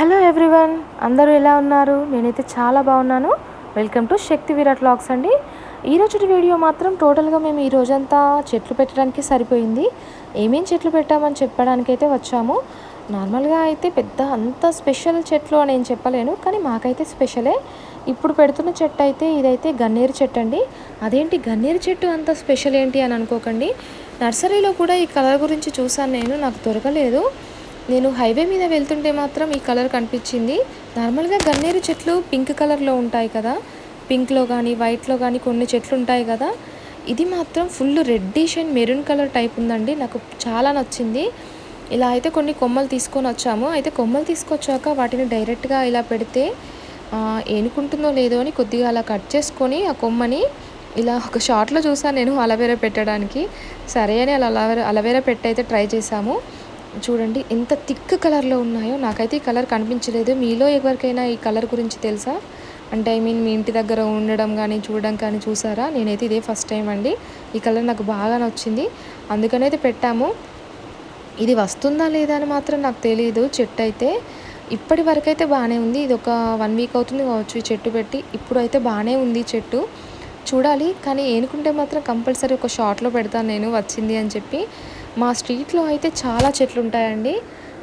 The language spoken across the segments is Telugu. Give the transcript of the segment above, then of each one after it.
హలో ఎవ్రీవన్ అందరూ ఎలా ఉన్నారు? నేనైతే చాలా బాగున్నాను. Welcome to Shakti Virat vlogs అండి. ఈరోజు వీడియో మాత్రం టోటల్గా మేము ఈ రోజంతా చెట్లు పెట్టడానికి సరిపోయింది. ఏమేం చెట్లు పెట్టామని చెప్పడానికి అయితే వచ్చాము. నార్మల్గా అయితే పెద్ద అంత స్పెషల్ చెట్లు అని నేను చెప్పలేను కానీ మాకైతే స్పెషలే. ఇప్పుడు పెడుతున్న చెట్టు అయితే ఇదైతే గన్నేరు చెట్టు అండి. అదేంటి గన్నేరు చెట్టు అంత స్పెషల్ ఏంటి అని అనుకోకండి. నర్సరీలో కూడా ఈ కలర్ గురించి చూసాను నేను నాకు దొరకలేదు. నేను హైవే మీద వెళ్తుంటే మాత్రం ఈ కలర్ కనిపించింది. నార్మల్గా గన్నేరు చెట్లు పింక్ కలర్లో ఉంటాయి కదా. పింక్లో కానీ వైట్లో కానీ కొన్ని చెట్లు ఉంటాయి కదా. ఇది మాత్రం full reddish and maroon colour type ఉందండి. నాకు చాలా నచ్చింది. ఇలా అయితే కొన్ని కొమ్మలు తీసుకొని వచ్చాము. అయితే కొమ్మలు తీసుకొచ్చాక వాటిని డైరెక్ట్గా ఇలా పెడితే ఏనుకుంటుందో లేదో అని కొద్దిగా అలా కట్ చేసుకొని ఆ కొమ్మని ఇలా ఒక షార్ట్లో చూసాను నేను అలవేరా పెట్టడానికి. సరే అని అలా అలవేరా అలవేరా పెట్టి అయితే ట్రై చేశాము. చూడండి ఎంత థిక్ కలర్లో ఉన్నాయో. నాకైతే ఈ కలర్ కనిపించలేదు. మీలో ఎవరికైనా ఈ కలర్ గురించి తెలుసా? అంటే ఐ మీన్ మీ ఇంటి దగ్గర ఉండడం కానీ చూడడం కానీ చూసారా? నేనైతే ఇదే ఫస్ట్ టైం అండి. ఈ కలర్ నాకు బాగా నచ్చింది. అందుకనైతే పెట్టాము. ఇది వస్తుందా లేదా అని మాత్రం నాకు తెలియదు చెట్టు అయితే ఇప్పటి వరకైతే బాగానే ఉంది. ఇది ఒక వన్ వీక్ అవుతుంది కావచ్చు ఈ చెట్టు పెట్టి. ఇప్పుడు అయితే బాగానే ఉంది చెట్టు. చూడాలి. కానీ ఏనుకుంటే మాత్రం కంపల్సరీ ఒక షార్ట్లో పెడతాను నేను. వచ్చింది అని చెప్పి. మా స్ట్రీట్లో అయితే చాలా చెట్లు ఉంటాయండి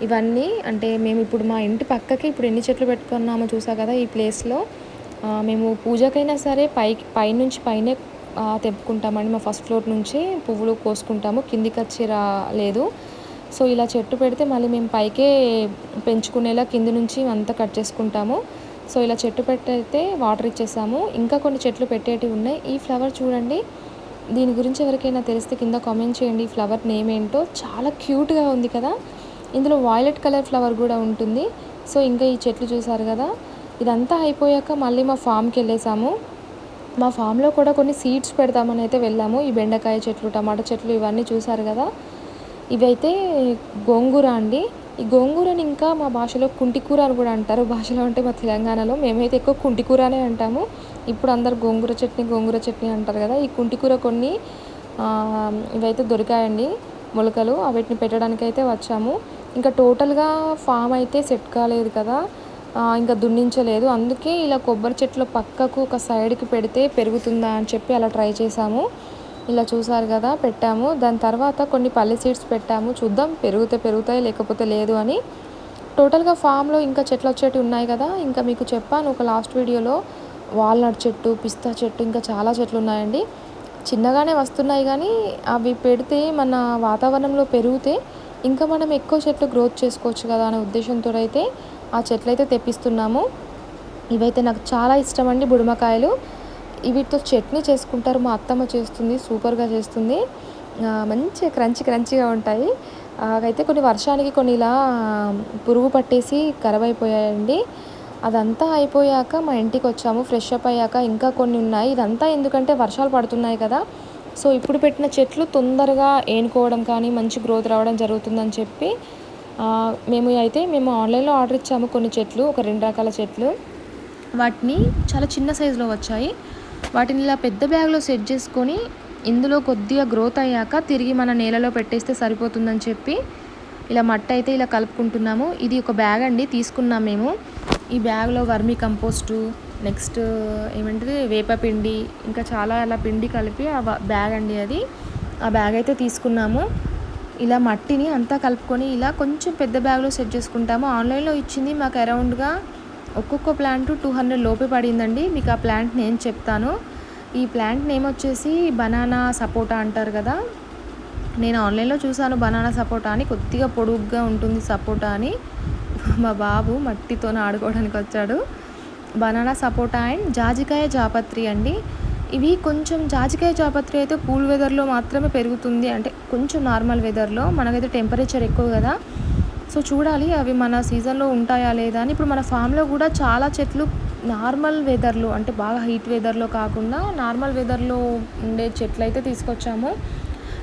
ఇవన్నీ అంటే మేము ఇప్పుడు మా ఇంటి పక్కకి ఇప్పుడు ఎన్ని చెట్లు పెట్టుకున్నామో చూసా కదా ఈ ప్లేస్లో. మేము పూజకైనా సరే పైకి పైనుంచి పైనే తెప్పుకుంటామండి తెంపుకుంటామండి. మా ఫస్ట్ ఫ్లోర్ నుంచి పువ్వులు కోసుకుంటాము. కిందికి వచ్చి రాలేదు సో ఇలా చెట్టు పెడితే మళ్ళీ మేము పైకే పెంచుకునేలా కింది నుంచి అంతా కట్ చేసుకుంటాము. సో ఇలా చెట్టు పెట్టయితే వాటర్ ఇచ్చేసాము. ఇంకా కొన్ని చెట్లు పెట్టేటివి ఉన్నాయి. ఈ ఫ్లవర్ చూడండి. దీని గురించి ఎవరికైనా తెలిస్తే కింద కామెంట్ చేయండి. ఈ ఫ్లవర్ నేమ్ ఏంటో? చాలా క్యూట్గా ఉంది కదా? ఇందులో వాయిలెట్ కలర్ ఫ్లవర్ కూడా ఉంటుంది. సో ఇంకా ఈ చెట్లు చూసారు కదా? ఇదంతా అయిపోయాక మళ్ళీ మా ఫామ్కి వెళ్ళేసాము. మా ఫామ్లో కూడా కొన్ని సీడ్స్ పెడదామని అయితే వెళ్ళాము. ఈ బెండకాయ చెట్లు టమాటా చెట్లు ఇవన్నీ చూసారు కదా? ఇవైతే గోంగూర అండి. ఈ గోంగూరని ఇంకా మా భాషలో కుంటికూర అని కూడా అంటారు. భాషలో అంటే మా తెలంగాణలో మేమైతే ఎక్కువ కుంటికూర అనే అంటాము. ఇప్పుడు అందరు గోంగూర చట్నీ గోంగూర చట్నీ అంటారు కదా ఈ కుంటికూర కొన్ని ఇవైతే దొరికాయండి మొలకలు వాటిని పెట్టడానికి అయితే వచ్చాము. ఇంకా టోటల్గా ఫామ్ అయితే సెట్ కాలేదు కదా ఇంకా దున్నించలేదు. అందుకే ఇలా కొబ్బరి చెట్ల పక్కకు ఒక సైడ్కి పెడితే పెరుగుతుందా అని చెప్పి అలా ట్రై చేశాము ఇలా చూసారు కదా పెట్టాము. దాని తర్వాత కొన్ని పల్లె సీడ్స్ పెట్టాము. చూద్దాం పెరిగితే పెరుగుతాయి లేకపోతే లేదు అని. టోటల్గా ఫామ్లో ఇంకా చెట్లు వచ్చేటివి ఉన్నాయి కదా. ఇంకా మీకు చెప్పాను ఒక లాస్ట్ వీడియోలో వాల్నట్ చెట్టు పిస్తా చెట్టు ఇంకా చాలా చెట్లు ఉన్నాయండి. చిన్నగానే వస్తున్నాయి కానీ అవి పెడితే మన వాతావరణంలో పెరిగితే ఇంకా మనం ఎక్కువ చెట్లు గ్రోత్ చేసుకోవచ్చు కదా అనే ఉద్దేశంతో అయితే ఆ చెట్లు అయితే తెప్పిస్తున్నాము. ఇవైతే నాకు చాలా ఇష్టం అండి వీటితో చట్నీ చేసుకుంటారు మా అత్తమ్మ చేస్తుంది సూపర్గా చేస్తుంది. మంచి క్రంచి క్రంచిగా ఉంటాయి. అయితే కొన్ని వర్షానికి కొన్ని ఇలా పురుగు పట్టేసి ఖరాబ్ అయిపోయాయండి అదంతా అయిపోయాక మా ఇంటికి వచ్చాము ఫ్రెష్ అప్ అయ్యాక ఇంకా కొన్ని ఉన్నాయి. ఇదంతా ఎందుకంటే వర్షాలు పడుతున్నాయి కదా. సో ఇప్పుడు పెట్టిన చెట్లు తొందరగా ఏనుకోవడం కానీ మంచి గ్రోత్ రావడం జరుగుతుందని చెప్పి మేము అయితే మేము ఆన్లైన్లో ఆర్డర్ ఇచ్చాము కొన్ని చెట్లు ఒక రెండు రకాల చెట్లు. వాటిని చాలా చిన్న సైజులో వచ్చాయి. వాటిని ఇలా పెద్ద బ్యాగ్లో సెట్ చేసుకొని ఇందులో కొద్దిగా గ్రోత్ అయ్యాక తిరిగి మన నేలలో పెట్టేస్తే సరిపోతుందని చెప్పి ఇలా మట్టి అయితే ఇలా కలుపుకుంటున్నాము. ఇది ఒక బ్యాగ్ అండి తీసుకున్నాం మేము. ఈ బ్యాగ్లో వర్మీ కంపోస్టు నెక్స్ట్ ఏమంటది వేపపిండి ఇంకా చాలా అలా పిండి కలిపి ఆ బ్యాగ్ అండి అది. ఆ బ్యాగ్ అయితే తీసుకున్నాము. ఇలా మట్టిని అంతా కలుపుకొని ఇలా కొంచెం పెద్ద బ్యాగ్లో సెట్ చేసుకుంటాము. ఆన్లైన్లో ఇచ్చింది మాకు అరౌండ్గా ఒక్కొక్క ప్లాంట్ టూ హండ్రెడ్ లోపే పడిందండి. మీకు ఆ ప్లాంట్ నేమ్ చెప్తాను. ఈ ప్లాంట్ నేమ్ వచ్చేసి బనానా సపోటా అంటారు కదా. నేను ఆన్లైన్లో చూసాను బనానా సపోటా అని. కొద్దిగా పొడుగ్గా ఉంటుంది సపోటా అని. మా బాబు మట్టితో ఆడుకోవడానికి వచ్చాడు. బనానా సపోటా అండ్ జాజికాయ జాపత్రి అండి. ఇవి కొంచెం జాజికాయ జాపత్రి అయితే కూల్ వెదర్లో మాత్రమే పెరుగుతుంది. అంటే కొంచెం నార్మల్ వెదర్లో. మనకైతే టెంపరేచర్ ఎక్కువ కదా. సో చూడాలి అవి మన సీజన్లో ఉంటాయా లేదా అని. ఇప్పుడు మన ఫామ్లో కూడా చాలా చెట్లు నార్మల్ వెదర్లో అంటే బాగా హీట్ వెదర్లో కాకుండా నార్మల్ వెదర్లో ఉండే చెట్లు అయితే తీసుకొచ్చాము.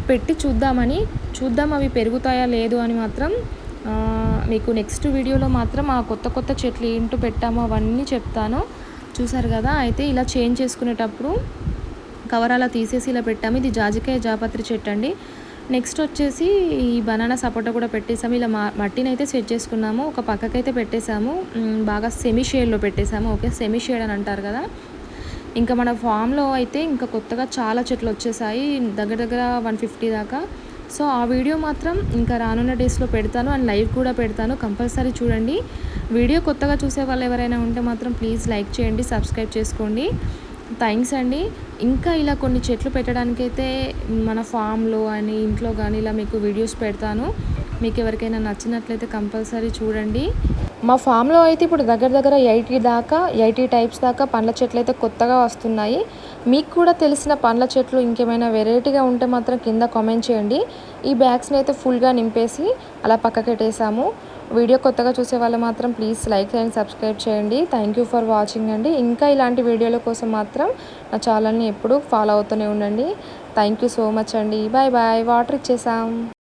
పెట్టి చూద్దామని. చూద్దాం అవి పెరుగుతాయా లేదు అని మాత్రం మీకు నెక్స్ట్ వీడియోలో మాత్రం ఆ కొత్త కొత్త చెట్లు ఏంటో పెట్టామో అవన్నీ చెప్తాను. చూసారు కదా అయితే ఇలా చేంజ్ చేసుకునేటప్పుడు కవర్ అలా తీసేసి ఇలా పెట్టాము. ఇది జాజికాయ జాపత్రి చెట్టు అండి. నెక్స్ట్ వచ్చేసి ఈ బనానా సపోటా కూడా పెట్టేసాము. ఇలా మా మట్టిని అయితే సెట్ చేసుకున్నాము. ఒక పక్కకైతే పెట్టేసాము. బాగా సెమీ షేడ్లో పెట్టేసాము. ఓకే సెమీ షేడ్ అని అంటారు కదా. ఇంకా మన ఫామ్లో అయితే ఇంకా కొత్తగా చాలా చెట్లు వచ్చేసాయి. దగ్గర దగ్గర వన్ ఫిఫ్టీ దాకా. సో ఆ వీడియో మాత్రం ఇంకా రానున్న డేస్లో పెడతాను. అండ్ లైవ్ కూడా పెడతాను. కంపల్సరీ చూడండి. వీడియో కొత్తగా చూసే వాళ్ళు ఎవరైనా ఉంటే మాత్రం ప్లీజ్ లైక్ చేయండి సబ్స్క్రైబ్ చేసుకోండి. థ్యాంక్స్ అండి. ఇంకా ఇలా కొన్ని చెట్లు పెట్టడానికైతే మన ఫామ్లో అని ఇంట్లో కానీ ఇలా మీకు వీడియోస్ పెడతాను. మీకు ఎవరికైనా నచ్చినట్లయితే కంపల్సరీ చూడండి. మా ఫామ్లో అయితే ఇప్పుడు దగ్గర దగ్గర ఎయిటీ దాకా ఎయిటీ టైప్స్ దాకా పండ్ల చెట్లు అయితే కొత్తగా వస్తున్నాయి. మీకు కూడా తెలిసిన పండ్ల చెట్లు ఇంకేమైనా వెరైటీగా ఉంటే మాత్రం కింద కామెంట్ చేయండి. ఈ బ్యాగ్స్ని అయితే ఫుల్గా నింపేసి అలా పక్కకెట్టేసాము. వీడియో కొత్తగా చూసే వాళ్ళు మాత్రం ప్లీజ్ లైక్ అండ్ సబ్స్క్రైబ్ చేయండి. థ్యాంక్ యూ ఫర్ వాచింగ్ అండి. ఇంకా ఇలాంటి వీడియోల కోసం మాత్రం నా ఛానల్ని ఎప్పుడూ ఫాలో అవుతూనే ఉండండి. థ్యాంక్ యూ సో మచ్ అండి. బాయ్ బాయ్ వాటర్ ఇచ్చేసాం.